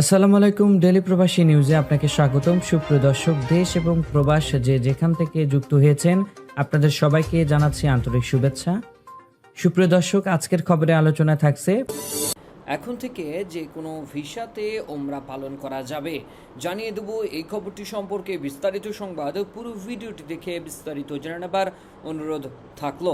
আসসালামু আলাইকুম ডেলি প্রবাসী নিউজে আপনাকে স্বাগতম। সুপ্রিয় দর্শক, দেশ এবং প্রবাস যে যেখান থেকে যুক্ত হয়েছেন, আপনাদের সবাইকে জানাচ্ছি আন্তরিক শুভেচ্ছা। সুপ্রিয় দর্শক, আজকের খবরে আলোচনা থাকছে, এখন থেকে যে কোনো ভিসাতে ওমরা পালন করা যাবে। জানিয়ে দেব এই খবরটি সম্পর্কে বিস্তারিত সংবাদ। পুরো ভিডিওটি দেখে বিস্তারিত জেনে নেবার অনুরোধ থাকল।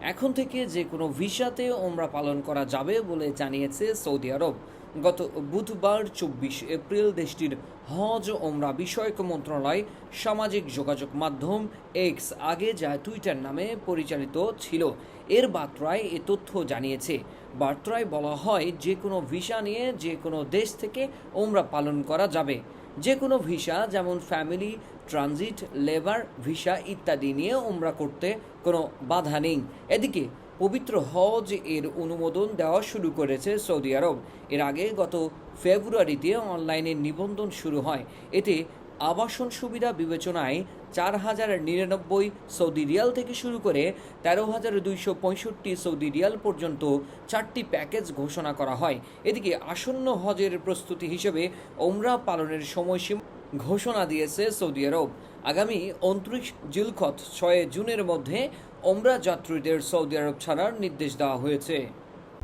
এখন থেকে যে কোনো ভিসাতে ওমরা পালন করা যাবে বলে জানিয়েছে সৌদি আরব। গত বুধবার চব্বিশ এপ্রিল দেশটির হজ ওমরা বিষয়ক মন্ত্রণালয় সামাজিক যোগাযোগ মাধ্যম এক্স আগে যা টুইটার নামে পরিচালিত ছিল। এর বার্তায় এ তথ্য জানিয়েছে। বার্তায় বলা হয়, যে কোনো ভিসা নিয়ে যে কোনো দেশ থেকে ওমরা পালন করা যাবে। যে কোনো ভিসা, যেমন ফ্যামিলি, ট্রানজিট, লেবার, ভিসা ইত্যাদি নিয়ে ওমরা করতে কোনো বাধা নেই। এদিকে, পবিত্র হজ এর অনুমোদন দেওয়া শুরু করেছে সৌদি আরব। এর আগে গত ফেব্রুয়ারিতে অনলাইনে নিবন্ধন শুরু হয়। এতে আবাসন সুবিধা বিবেচনায় চার হাজার নিরানব্বই সৌদি রিয়াল থেকে শুরু করে তেরো হাজার দুইশো পঁয়ষট্টি সৌদি রিয়াল পর্যন্ত চারটি প্যাকেজ ঘোষণা করা হয়। এদিকে আসন্ন হজের প্রস্তুতি হিসেবে ওমরা পালনের সময়সীমা ঘোষণা দিয়েছে সৌদি আরব। আগামী উনত্রিশ জিলখত ছয় জুনের মধ্যে ওমরা যাত্রীদের সৌদি আরব ছাড়ার নির্দেশ দেওয়া হয়েছে।